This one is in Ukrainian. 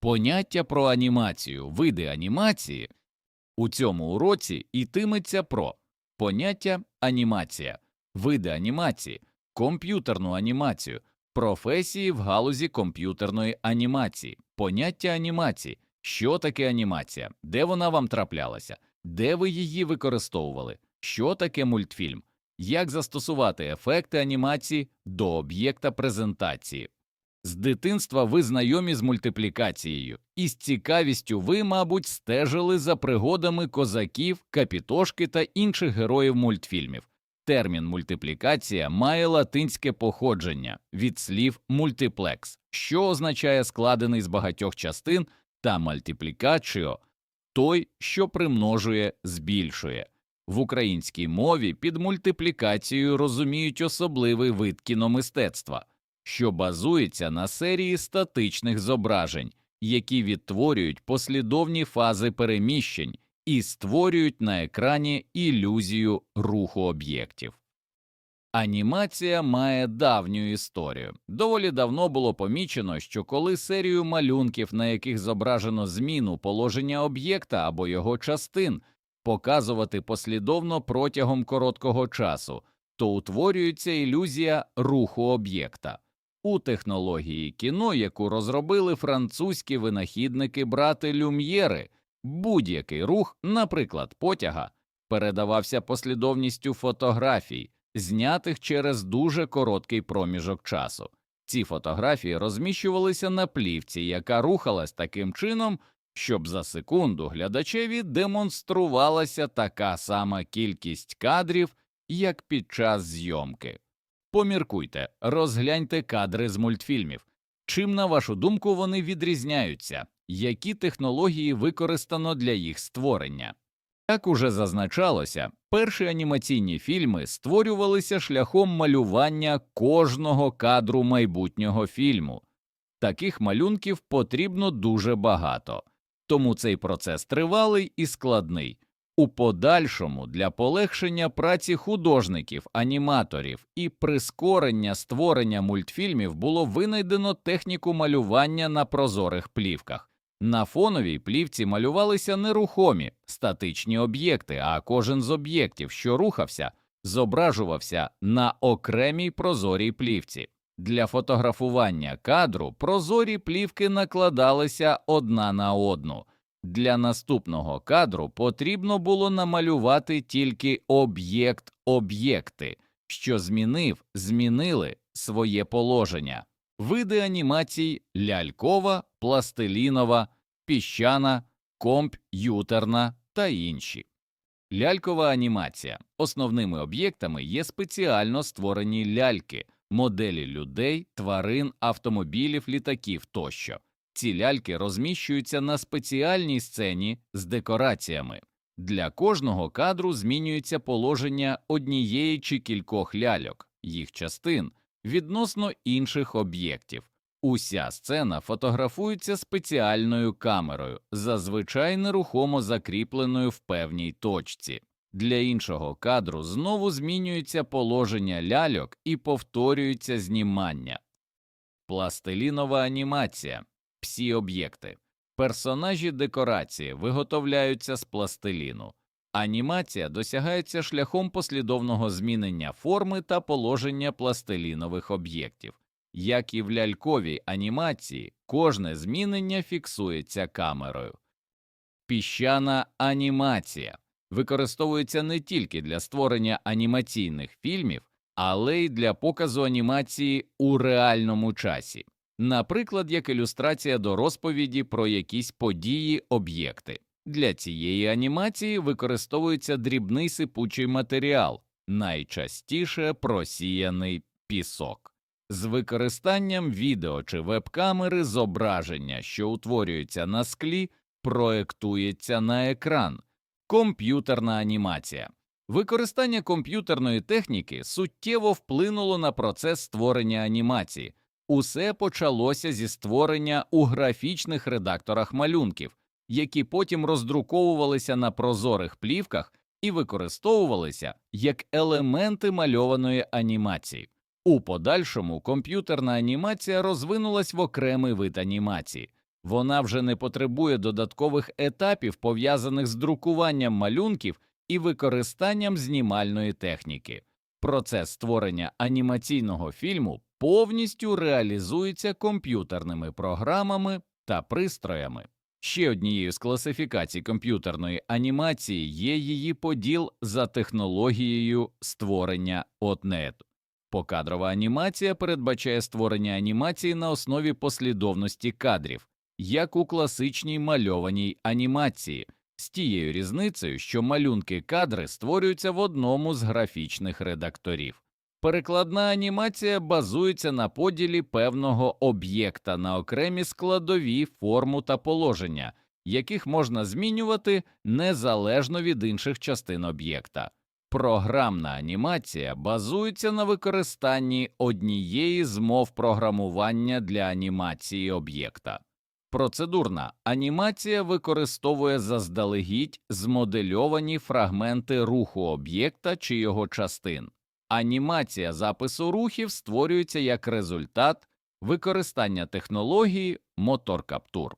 Поняття про анімацію, види анімації у цьому уроці йтиметься про поняття анімація, види анімації, комп'ютерну анімацію, професії в галузі комп'ютерної анімації, поняття анімації, що таке анімація, де вона вам траплялася, де ви її використовували, що таке мультфільм, як застосувати ефекти анімації до об'єкта презентації. З дитинства ви знайомі з мультиплікацією, і з цікавістю ви, мабуть, стежили за пригодами козаків, капітошки та інших героїв мультфільмів. Термін мультиплікація має латинське походження від слів мультиплекс, що означає складений з багатьох частин, та мультиплікачіо – той, що примножує, збільшує. В українській мові під мультиплікацією розуміють особливий вид кіномистецтва, що базується на серії статичних зображень, які відтворюють послідовні фази переміщень і створюють на екрані ілюзію руху об'єктів. Анімація має давню історію. Доволі давно було помічено, що коли серію малюнків, на яких зображено зміну положення об'єкта або його частин, показувати послідовно протягом короткого часу, то утворюється ілюзія руху об'єкта. У технології кіно, яку розробили французькі винахідники брати Люм'єри, будь-який рух, наприклад, потяга, передавався послідовністю фотографій, знятих через дуже короткий проміжок часу. Ці фотографії розміщувалися на плівці, яка рухалась таким чином, щоб за секунду глядачеві демонструвалася така сама кількість кадрів, як під час зйомки. Поміркуйте, розгляньте кадри з мультфільмів. Чим, на вашу думку, вони відрізняються, які технології використано для їх створення? Як уже зазначалося, перші анімаційні фільми створювалися шляхом малювання кожного кадру майбутнього фільму. Таких малюнків потрібно дуже багато, тому цей процес тривалий і складний. У подальшому для полегшення праці художників, аніматорів і прискорення створення мультфільмів було винайдено техніку малювання на прозорих плівках. На фоновій плівці малювалися нерухомі статичні об'єкти, а кожен з об'єктів, що рухався, зображувався на окремій прозорій плівці. Для фотографування кадру прозорі плівки накладалися одна на одну. Для наступного кадру потрібно було намалювати тільки об'єкт об'єкти, що змінив, змінили своє положення. Види анімацій лялькова, пластилінова, піщана, комп'ютерна та інші. Лялькова анімація. Основними об'єктами є спеціально створені ляльки, моделі людей, тварин, автомобілів, літаків тощо. Ці ляльки розміщуються на спеціальній сцені з декораціями. Для кожного кадру змінюється положення однієї чи кількох ляльок, їх частин відносно інших об'єктів. Уся сцена фотографується спеціальною камерою, зазвичай нерухомо закріпленою в певній точці. Для іншого кадру знову змінюється положення ляльок і повторюється знімання. Пластилінова анімація всі об'єкти. Персонажі декорації виготовляються з пластиліну. Анімація досягається шляхом послідовного змінення форми та положення пластилінових об'єктів. Як і в ляльковій анімації, кожне змінення фіксується камерою. Піщана анімація використовується не тільки для створення анімаційних фільмів, але й для показу анімації у реальному часі наприклад, як ілюстрація до розповіді про якісь події об'єкти. Для цієї анімації використовується дрібний сипучий матеріал, найчастіше просіяний пісок. З використанням відео чи веб-камери зображення, що утворюється на склі, проектується на екран, комп'ютерна анімація. Використання комп'ютерної техніки суттєво вплинуло на процес створення анімації, Усе почалося зі створення у графічних редакторах малюнків, які потім роздруковувалися на прозорих плівках і використовувалися як елементи мальованої анімації. У подальшому комп'ютерна анімація розвинулась в окремий вид анімації, Вона вже не потребує додаткових етапів, пов'язаних з друкуванням малюнків і використанням знімальної техніки. Процес створення анімаційного фільму повністю реалізується комп'ютерними програмами та пристроями. Ще однією з класифікацій комп'ютерної анімації є її поділ за технологією створення OTNET. Покадрова анімація передбачає створення анімації на основі послідовності кадрів, як у класичній мальованій анімації, з тією різницею, що малюнки кадри створюються в одному з графічних редакторів. Перекладна анімація базується на поділі певного об'єкта на окремі складові, форму та положення, яких можна змінювати незалежно від інших частин об'єкта. Програмна анімація базується на використанні однієї з мов програмування для анімації об'єкта. Процедурна анімація використовує заздалегідь змодельовані фрагменти руху об'єкта чи його частин. Анімація запису рухів створюється як результат використання технології мотор-каптур.